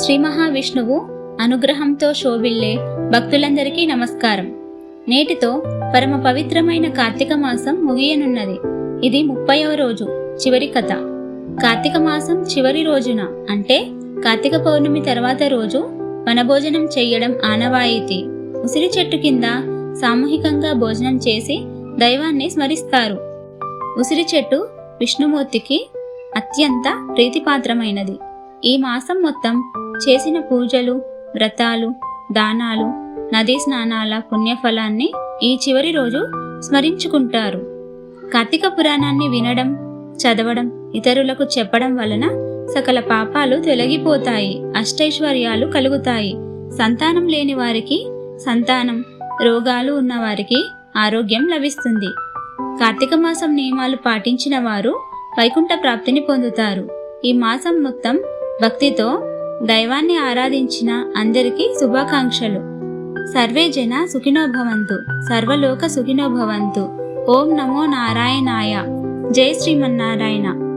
శ్రీ మహావిష్ణువు అనుగ్రహంతో శోభిల్లే భక్తులందరికీ నమస్కారం. నేటితో పరమ పవిత్రమైన కార్తీక మాసం ముగియనున్నది. ఇది ముప్పైవ రోజు చివరి కథ. కార్తీక మాసం చివరి రోజున అంటే కార్తీక పౌర్ణమి తర్వాత రోజు వనభోజనం చెయ్యడం ఆనవాయితీ. ఉసిరి చెట్టు కింద సామూహికంగా భోజనం చేసి దైవాన్ని స్మరిస్తారు. ఉసిరి చెట్టు విష్ణుమూర్తికి అత్యంత ప్రీతిపాత్రమైనది. ఈ మాసం మొత్తం చేసిన పూజలు వ్రతాలు దానాలు నదీ స్నానాల పుణ్యఫలాన్ని ఈ చివరి రోజు స్మరించుకుంటారు. కార్తీక పురాణాన్ని వినడం చదవడం ఇతరులకు చెప్పడం వలన సకల పాపాలు తొలగిపోతాయి అష్టైశ్వర్యాలు కలుగుతాయి. సంతానం లేని వారికి సంతానం రోగాలు ఉన్నవారికి ఆరోగ్యం లభిస్తుంది. కార్తీక మాసం నియమాలు పాటించిన వారు వైకుంఠ ప్రాప్తిని పొందుతారు. ఈ మాసం మొత్తం భక్తితో దైవాన్ని ఆరాధించిన అందరికీ శుభాకాంక్షలు. సర్వే జన సుఖినోభవంతు. సర్వలోక సుఖినోభవంతు. ఓం నమో నారాయణాయ. జై శ్రీమన్నారాయణ.